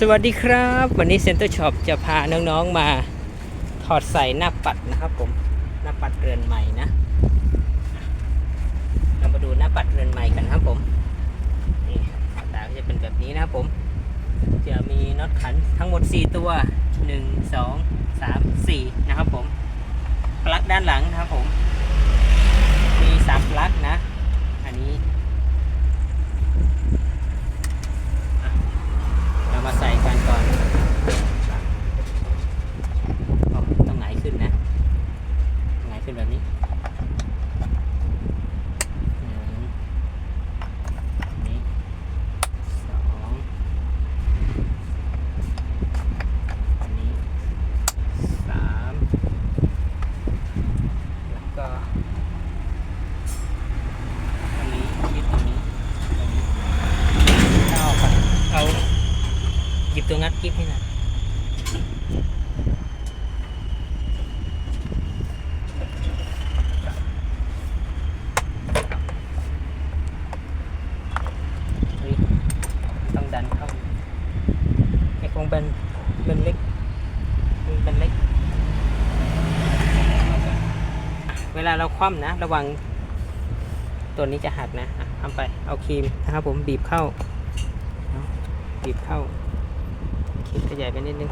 สวัสดีครับ วันนี้เซ็นเตอร์ช็อปจะพาน้องๆมาถอดใส่หน้าปัดนะครับผมหน้าปัดเรือนใหม่นะ เรามาดูหน้าปัดเรือนใหม่กันครับผมนี่ตาก็จะเป็นแบบนี้นะครับผม จะมีน็อตขันทั้งหมด 4 ตัว 1 2 3 4 นะครับผม ปลั๊กด้านหลังนะครับผม มี 3 ปลั๊กนะ อันนี้ เรามาใส่กันก่อนโอ้ต้องหงายขึ้นนะหงายขึ้นแบบนี้หนึ่งอันนี้สองอันนี้สามแล้วก็อันนี้ยึดตรงนี้ตรงนี้เอาไปเอา ตัวงัดกิ๊บให้หน่อยเฮ้ยต้องดันเข้าไอ้คงเป็นเป็นเล็กเป็นเล็ก เวลาเราคว่ำนะ ระวังตัวนี้จะหักนะอะทำไป เอาครีมนะครับผมบีบเข้า บีบเข้า ยายไปนิดนึง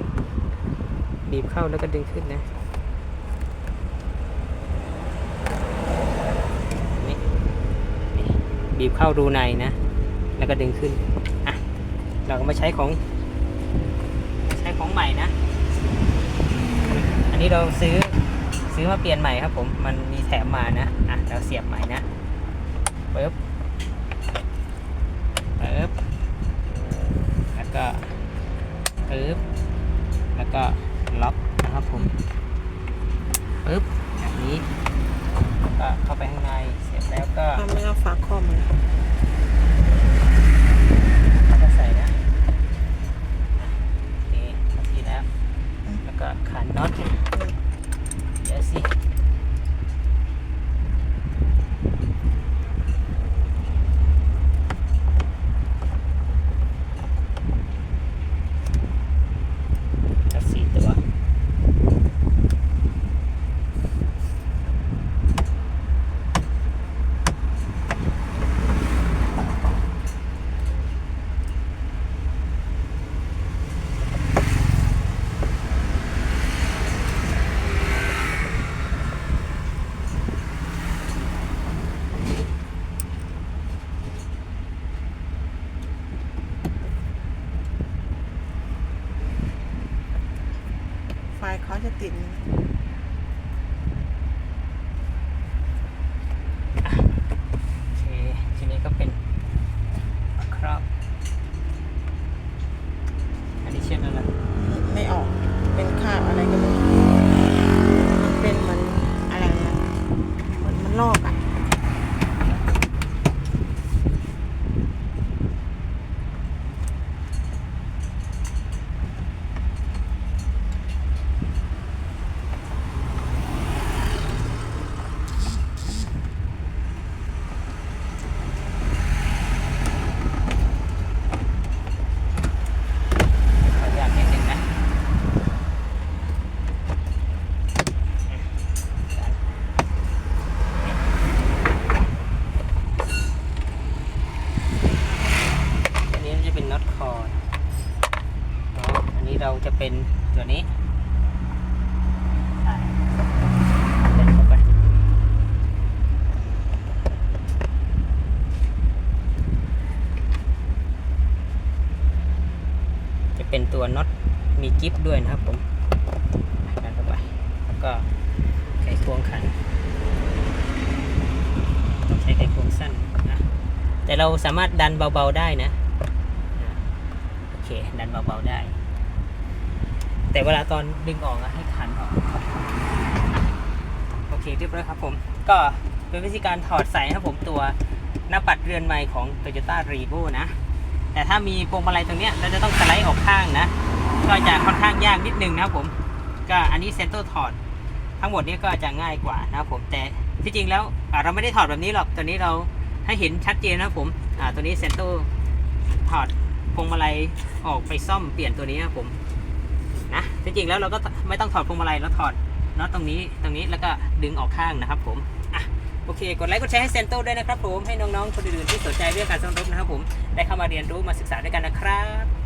บีบเข้าแล้วก็ดึงขึ้นนะนี่นี่บีบเข้ารูในนะ แล้วก็ดึงขึ้น อะ เราก็มาใช้ของ ใช้ของใหม่นะ อันนี้เราซื้อซื้อมาเปลี่ยนใหม่ครับผม มันมีแถมมานะ อะ เราเสียบใหม่นะไปึ๊บแล้วก็ ปึ๊บแล้วก็ล็อกนะครับผมปึ๊บแบบนี้แล้วก็เข้าไปข้างในเสร็จแล้วก็ทำไม่เอาฝากข้อมือก็ใส่นะโอเคเข้าที่แล้วแล้วก็ขันน็อตเดี๋ยวสิ ก็สี่ตัวายเขาจะติด โอเค ทีนี้ก็เป็นครอบ อันนี้เช่นอะไร ไม่ออก เป็นคราบอะไรก็ไม่รู้มันเป็นเหมือนอะไรอะเหมือนมันลอกอะ ขออนุญาตนิดนึงนะ อันนี้จะเป็นน็อตคอร์ดเนาะอันนี้เรา จะเป็นตัวนี้เดินเข้าไปจะเป็นตัวน็อตมีกิฟด้วยนะครับผมดันเข้าไปแล้วก็ไขควงขันต้องใช้ไขควงสั้นนะแต่เราสามารถดันเบาๆได้นะโอเคดันเบาๆได้ แต่เวลาตอนดึงออกอะให้ขันออก โอเคเรียบร้อยครับผม ก็เป็นวิธีการถอดใส่นะครับผมตัวหน้าปัดเรือนใหม่ของ Toyota r e v o นะ แต่ถ้ามีพวงมาลัยตรงเนี้ยเราจะต้องสไลด์ออกข้างนะ ก็จะค่อนข้างยากนิดนึงนะครับผม ก็อันนี้เซนเตอร์ถอดทั้งหมดนี้ก็จะง่ายกว่านะครับผม แต่ที่จริงแล้วเราไม่ได้ถอดแบบนี้หรอก ตัวนี้เราให้เห็นชัดเจนนะครับผมตัวนี้เซนเตอร์ถอดพวงมาลัยออกไปซ่อมเปลี่ยนตัวนี้ครับผม นะจริงๆแล้วเราก็ไม่ต้องถอดพวงมาลัยเราถอดน็อตตรงนี้ตรงนี้แล้วก็ดึงออกข้างนะครับผมอะโอเค กดไลค์กดแชร์ให้เซนโต้ด้วยนะครับผมให้น้องๆคนอื่นๆที่สนใจเรื่องการซ่อมรถนะครับผมได้เข้ามาเรียนรู้มาศึกษาด้วยกันนะครับ